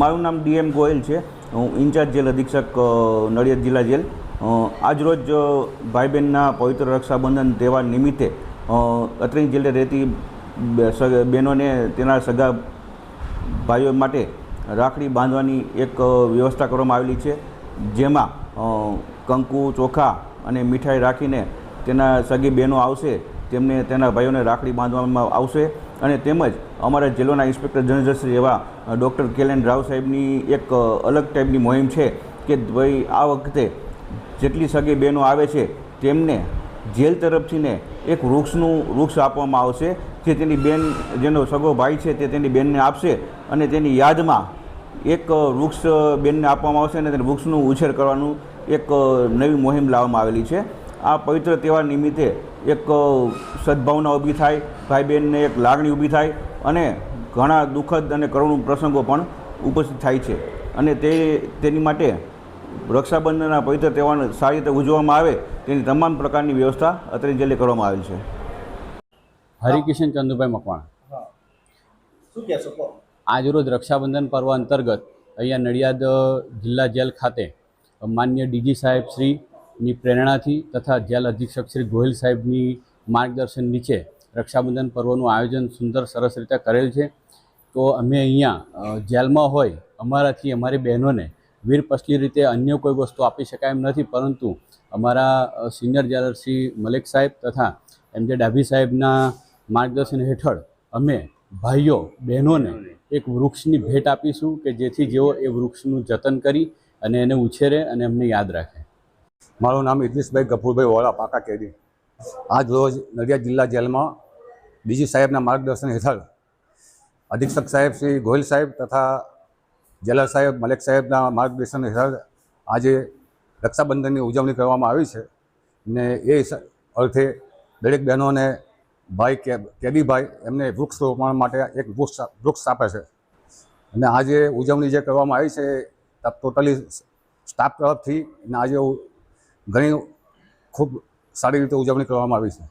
મારું નામ ડીએમ ગોયલ છે. હું ઇન્ચાર્જ જેલ અધિક્ષક નડિયાદ જિલ્લા જેલ. આજરોજ ભાઈ બહેનના પવિત્ર રક્ષાબંધન તહેવાર નિમિત્તે અત્રિંગ જેલે રહેતી બહેનોને તેના સગા ભાઈઓ માટે રાખડી બાંધવાની એક વ્યવસ્થા કરવામાં આવેલી છે. જેમાં કંકુ, ચોખા અને મીઠાઈ રાખીને તેના સગી બહેનો આવશે. તેમને, તેના ભાઈઓને રાખડી બાંધવામાં આવશે. અને તેમજ અમારા જેલોના ઇન્સ્પેક્ટર જનરલ શ્રી એવા ડૉક્ટર કેલેન રાવ સાહેબની એક અલગ ટાઈપની મુહિમ છે કે ભાઈ આ વખતે જેટલી સગી બહેનો આવે છે, તેમને જેલ તરફથીને એક વૃક્ષનું, વૃક્ષ આપવામાં આવશે જે તેની બેન, જેનો સગો ભાઈ છે તે તેની બેનને આપશે અને તેની યાદમાં એક વૃક્ષ બેનને આપવામાં આવશે અને તેને વૃક્ષનું ઉછેર કરવાનું એક નવી મુહિમ લાવવામાં આવેલી છે. આ પવિત્ર તહેવાર નિમિત્તે એક સદભાવના ઊભી થાય ભાઈ બહેનને એક લાગણી ઊભી થાય અને ઘણા દુઃખદ અને કરુણ પ્રસંગો પણ ઉપસ્થિત થાય છે. અને તે તેની માટે રક્ષાબંધનના પવિત્ર તહેવાર સારી રીતે ઉજવવામાં આવે તેની તમામ પ્રકારની વ્યવસ્થા અત્રે જિલ્લે કરવામાં આવેલ છે. હરિકિશન ચંદુભાઈ મકવાણા. શું કહેશો આજરોજ રક્ષાબંધન પર્વ અંતર્ગત અહીંયા નડિયાદ જિલ્લા જેલ ખાતે માન્ય ડીજી સાહેબ શ્રીની પ્રેરણાથી તથા જેલ અધિક્ષક શ્રી ગોહિલ સાહેબની માર્ગદર્શન નીચે રક્ષાબંધન પર્વનું આયોજન સુંદર સરસ રીતે કરેલ છે. તો અમે અહીંયા જેલમાં હોય, અમારાથી અમારી બહેનોને વીરપસલી રીતે અન્ય કોઈ વસ્તુ આપી શકાય એમ નથી, પરંતુ અમારા સિનિયર જેલર શ્રી મલિક સાહેબ તથા એમ જે ડાભી સાહેબના માર્ગદર્શન હેઠળ અમે ભાઈઓ, બહેનોને એક વૃક્ષની ભેટ આપીશું કે જેથી જેઓ એ વૃક્ષનું જતન કરી અને એને ઉછેરે અને અમને યાદ રાખે. મારું નામ ઇદ્રીસભાઈ ગફુરભાઈ વોરા પાકા કેડી. આજ રોજ નડિયાદ જિલ્લા જેલમાં ડીજી સાહેબના માર્ગદર્શન હેઠળ અધિક્ષક સાહેબ શ્રી ગોહિલ સાહેબ તથા જેલર સાહેબ મલેક સાહેબના માર્ગદર્શન હેઠળ આજે રક્ષાબંધનની ઉજવણી કરવામાં આવી છે ને એ અર્થે દરેક બહેનોને ભાઈ કે કેદીભાઈ એમને વૃક્ષ રોપણ માટે એક વૃક્ષ વૃક્ષ આપે છે. અને આજે ઉજવણી જે કરવામાં આવી છે ટોટલી સ્ટાફ તરફથી અને આજે ઘણી ખૂબ સારી રીતે ઉજવણી કરવામાં આવી છે.